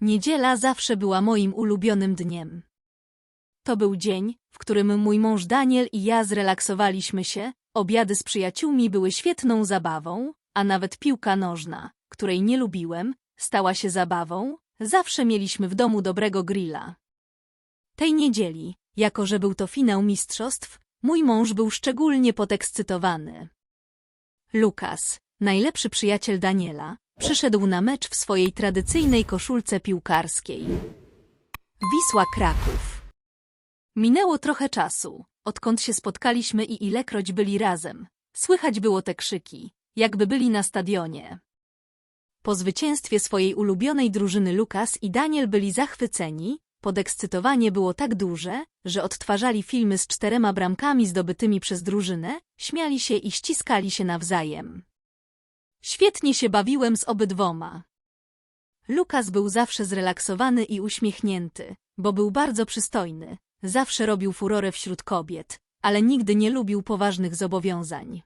Niedziela zawsze była moim ulubionym dniem. To był dzień, w którym mój mąż Daniel i ja zrelaksowaliśmy się, obiady z przyjaciółmi były świetną zabawą, a nawet piłka nożna, której nie lubiłem, stała się zabawą, zawsze mieliśmy w domu dobrego grilla. Tej niedzieli, jako że był to finał mistrzostw, mój mąż był szczególnie podekscytowany. Lukas, najlepszy przyjaciel Daniela, przyszedł na mecz w swojej tradycyjnej koszulce piłkarskiej. Wisła Kraków. Minęło trochę czasu, odkąd się spotkaliśmy i ilekroć byli razem. Słychać było te krzyki, jakby byli na stadionie. Po zwycięstwie swojej ulubionej drużyny Lukas i Daniel byli zachwyceni, podekscytowanie było tak duże, że odtwarzali filmy z czterema bramkami zdobytymi przez drużynę, śmiali się i ściskali się nawzajem. Świetnie się bawiłem z obydwoma. Lukas był zawsze zrelaksowany i uśmiechnięty, bo był bardzo przystojny, zawsze robił furorę wśród kobiet, ale nigdy nie lubił poważnych zobowiązań.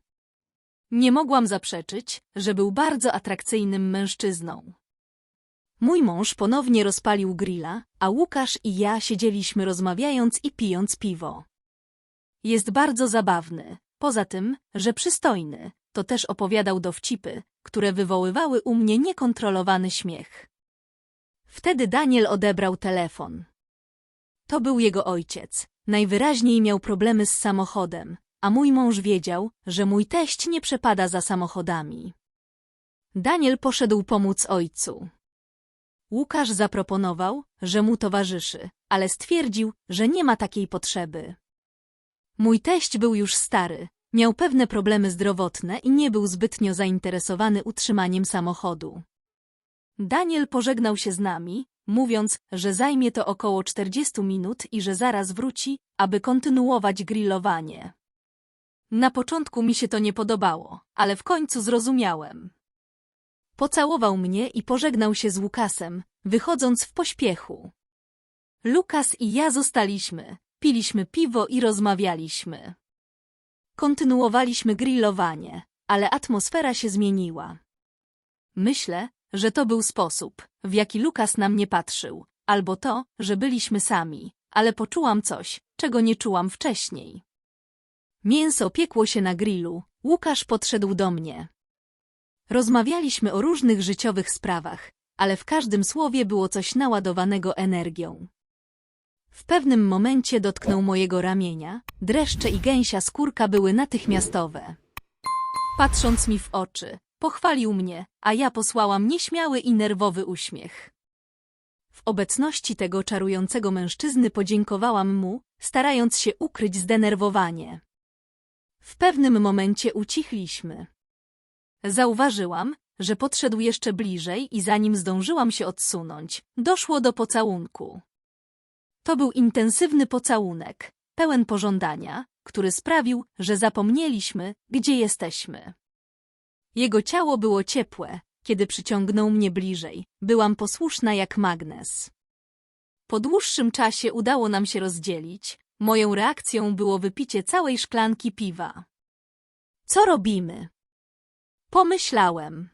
Nie mogłam zaprzeczyć, że był bardzo atrakcyjnym mężczyzną. Mój mąż ponownie rozpalił grilla, a Łukasz i ja siedzieliśmy rozmawiając i pijąc piwo. Jest bardzo zabawny, poza tym, że przystojny, to też opowiadał dowcipy, które wywoływały u mnie niekontrolowany śmiech. Wtedy Daniel odebrał telefon. To był jego ojciec. Najwyraźniej miał problemy z samochodem, a mój mąż wiedział, że mój teść nie przepada za samochodami. Daniel poszedł pomóc ojcu. Łukasz zaproponował, że mu towarzyszy, ale stwierdził, że nie ma takiej potrzeby. Mój teść był już stary, miał pewne problemy zdrowotne i nie był zbytnio zainteresowany utrzymaniem samochodu. Daniel pożegnał się z nami, mówiąc, że zajmie to około 40 minut i że zaraz wróci, aby kontynuować grillowanie. Na początku mi się to nie podobało, ale w końcu zrozumiałem. Pocałował mnie i pożegnał się z Łukasem, wychodząc w pośpiechu. Lukas i ja zostaliśmy, piliśmy piwo i rozmawialiśmy. Kontynuowaliśmy grillowanie, ale atmosfera się zmieniła. Myślę, że to był sposób, w jaki Lukas na mnie patrzył, albo to, że byliśmy sami, ale poczułam coś, czego nie czułam wcześniej. Mięso piekło się na grillu, Łukasz podszedł do mnie. Rozmawialiśmy o różnych życiowych sprawach, ale w każdym słowie było coś naładowanego energią. W pewnym momencie dotknął mojego ramienia, dreszcze i gęsia skórka były natychmiastowe. Patrząc mi w oczy, pochwalił mnie, a ja posłałam nieśmiały i nerwowy uśmiech. W obecności tego czarującego mężczyzny podziękowałam mu, starając się ukryć zdenerwowanie. W pewnym momencie ucichliśmy. Zauważyłam, że podszedł jeszcze bliżej i zanim zdążyłam się odsunąć, doszło do pocałunku. To był intensywny pocałunek, pełen pożądania, który sprawił, że zapomnieliśmy, gdzie jesteśmy. Jego ciało było ciepłe, kiedy przyciągnął mnie bliżej. Byłam posłuszna jak magnes. Po dłuższym czasie udało nam się rozdzielić. Moją reakcją było wypicie całej szklanki piwa. Co robimy? Pomyślałem.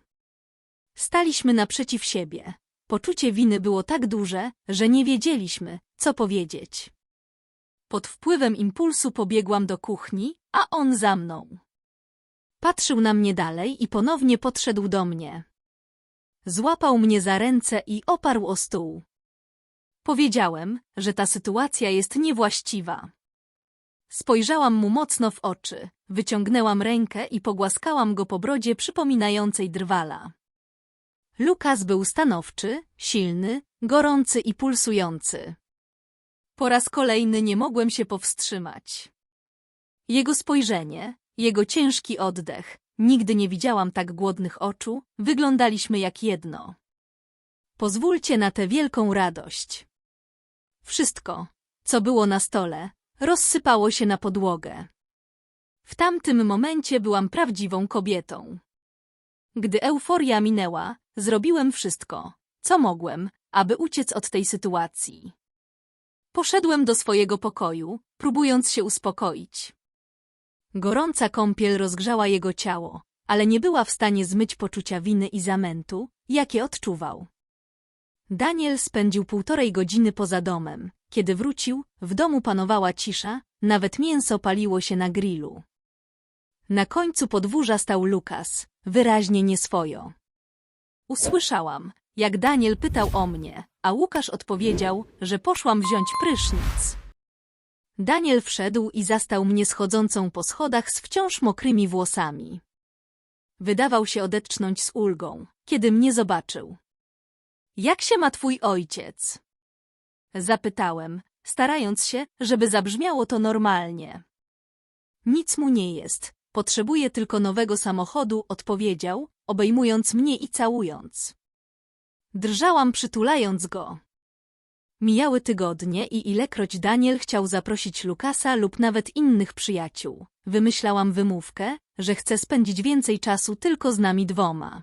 Staliśmy naprzeciw siebie. Poczucie winy było tak duże, że nie wiedzieliśmy, co powiedzieć. Pod wpływem impulsu pobiegłam do kuchni, a on za mną. Patrzył na mnie dalej i ponownie podszedł do mnie. Złapał mnie za ręce i oparł o stół. Powiedziałem, że ta sytuacja jest niewłaściwa. Spojrzałam mu mocno w oczy, wyciągnęłam rękę i pogłaskałam go po brodzie przypominającej drwala. Lukas był stanowczy, silny, gorący i pulsujący. Po raz kolejny nie mogłem się powstrzymać. Jego spojrzenie, jego ciężki oddech, nigdy nie widziałam tak głodnych oczu, wyglądaliśmy jak jedno. Pozwólcie na tę wielką radość. Wszystko, co było na stole, rozsypało się na podłogę. W tamtym momencie byłam prawdziwą kobietą. Gdy euforia minęła, zrobiłem wszystko, co mogłem, aby uciec od tej sytuacji. Poszedłem do swojego pokoju, próbując się uspokoić. Gorąca kąpiel rozgrzała jego ciało, ale nie była w stanie zmyć poczucia winy i zamętu, jakie odczuwał. Daniel spędził półtorej godziny poza domem. Kiedy wrócił, w domu panowała cisza, nawet mięso paliło się na grillu. Na końcu podwórza stał Lukas, wyraźnie nieswojo. Usłyszałam, jak Daniel pytał o mnie, a Łukasz odpowiedział, że poszłam wziąć prysznic. Daniel wszedł i zastał mnie schodzącą po schodach z wciąż mokrymi włosami. Wydawał się odetchnąć z ulgą, kiedy mnie zobaczył. Jak się ma twój ojciec? Zapytałem, starając się, żeby zabrzmiało to normalnie. Nic mu nie jest, potrzebuje tylko nowego samochodu, odpowiedział, obejmując mnie i całując. Drżałam przytulając go. Mijały tygodnie i ilekroć Daniel chciał zaprosić Lukasa lub nawet innych przyjaciół, wymyślałam wymówkę, że chce spędzić więcej czasu tylko z nami dwoma.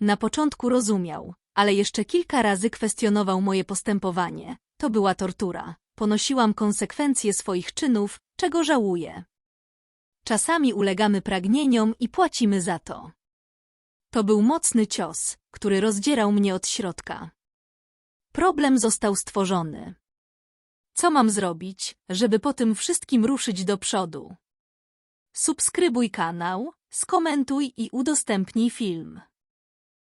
Na początku rozumiał, ale jeszcze kilka razy kwestionował moje postępowanie. To była tortura. Ponosiłam konsekwencje swoich czynów, czego żałuję. Czasami ulegamy pragnieniom i płacimy za to. To był mocny cios, który rozdzierał mnie od środka. Problem został stworzony. Co mam zrobić, żeby po tym wszystkim ruszyć do przodu? Subskrybuj kanał, skomentuj i udostępnij film.